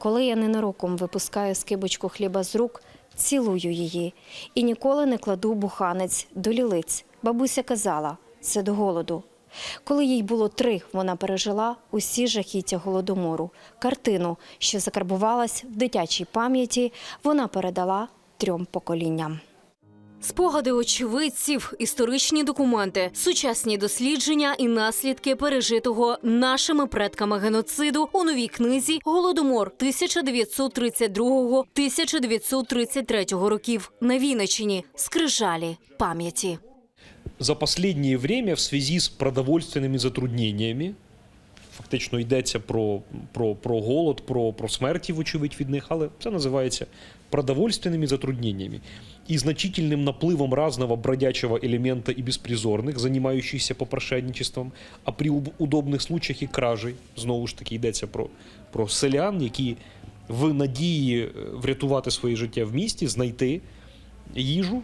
Коли я ненароком випускаю скибочку хліба з рук, цілую її і ніколи не кладу буханець до лілиць. Бабуся казала, це до голоду. Коли їй було три, вона пережила усі жахіття голодомору. Картину, що закарбувалась в дитячій пам'яті, вона передала трьом поколінням. Спогади очевидців, історичні документи, сучасні дослідження і наслідки пережитого нашими предками геноциду у новій книзі Голодомор 1932-1933 років на Вінниччині. Скрижалі пам'яті. за последнее время в связи з продовольственними затрудненнями, фактично йдеться про, про, про голод, про, про смерті, вочевидь, від них, але це називається продовольственными затруднениями и значительным наплывом разного бродячего элемента и беспризорных, занимающихся попрошайничеством, а при уб- удобних случаях і кражей, знову ж таки йдеться про, про селян, які в надії е, врятувати своє життя в місті, знайти їжу,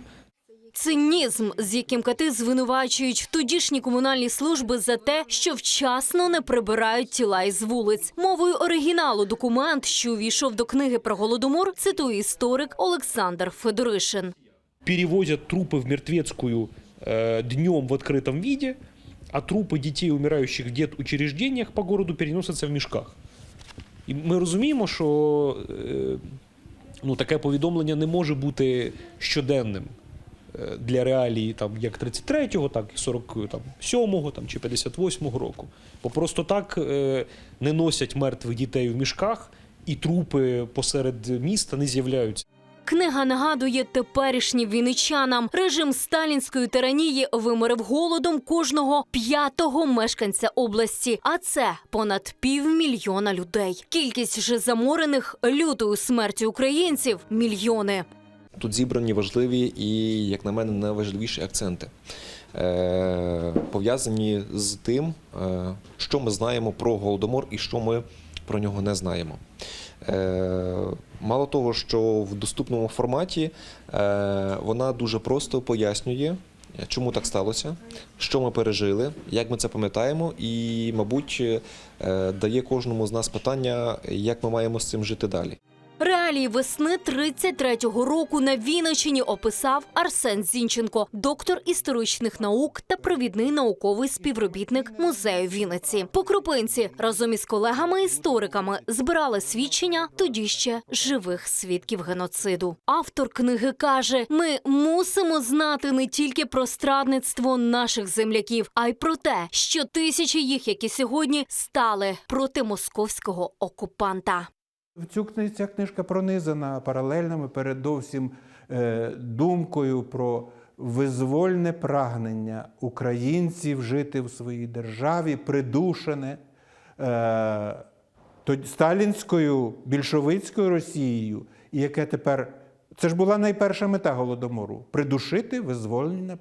Цинізм, з яким кати звинувачують тодішні комунальні служби за те, що вчасно не прибирають тіла із вулиць. Мовою оригіналу документ, що увійшов до книги про голодомор, цитує історик Олександр Федоришин. перевозят трупы в мертвецкую э, днем в открытом виде, а трупы детей, умирающих в детучреждениях по городу, переносяться в мішках. І ми розуміємо, що е, ну, таке повідомлення не може бути щоденним е, для реалії там, як 33-го, так і 47-го там, чи 58-го року. Бо просто так е, не носять мертвих дітей в мішках, і трупи посеред міста не з'являються. Книга нагадує теперішнім вінничанам. Режим сталінської тиранії виморив голодом кожного п'ятого мешканця області. А це понад півмільйона людей. Кількість же заморених лютою смертю українців мільйони. Тут зібрані важливі і, як на мене, найважливіші акценти, е, пов'язані з тим, е, що ми знаємо про голодомор і що ми про нього не знаємо. Е, Мало того, що в доступному форматі вона дуже просто пояснює, чому так сталося, що ми пережили, як ми це пам'ятаємо, і, мабуть, дає кожному з нас питання, як ми маємо з цим жити далі. Реалії весни 33-го року на Вінниччині описав Арсен Зінченко, доктор історичних наук та провідний науковий співробітник музею Вінниці. По крупинці разом із колегами-істориками збирали свідчення тоді ще живих свідків геноциду. Автор книги каже: ми мусимо знати не тільки про страдництво наших земляків, а й про те, що тисячі їх, які сьогодні стали проти московського окупанта. В цю ця книжка пронизана паралельними передовсім е, думкою про визвольне прагнення українців жити в своїй державі, придушене е, сталінською більшовицькою Росією, і яке тепер. Це ж була найперша мета голодомору придушити визвольне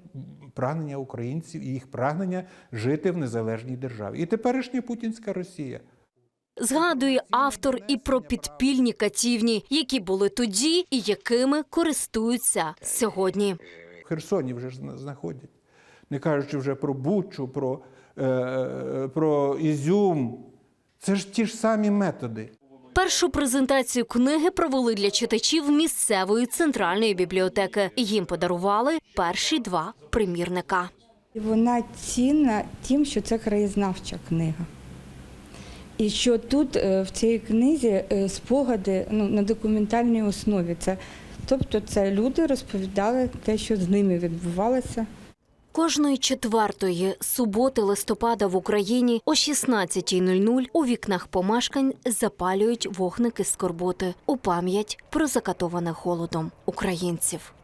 прагнення українців і їх прагнення жити в незалежній державі. І теперішня путінська Росія. Згадує автор і про підпільні катівні, які були тоді і якими користуються сьогодні. в Херсоні вже ж зна- знаходять. Не кажучи вже про Бучу, про, е, е, про Ізюм. Це ж ті ж самі методи. Першу презентацію книги провели для читачів місцевої центральної бібліотеки. Їм подарували перші два примірника. Вона цінна тим, що це краєзнавча книга. І що тут е, в цій книзі е, спогади ну, на документальній основі. Це, тобто це люди розповідали те, що з ними відбувалося. Кожної четвертої суботи листопада в Україні о 16.00 у вікнах помешкань запалюють вогники скорботи у пам'ять про закатованих голодом українців.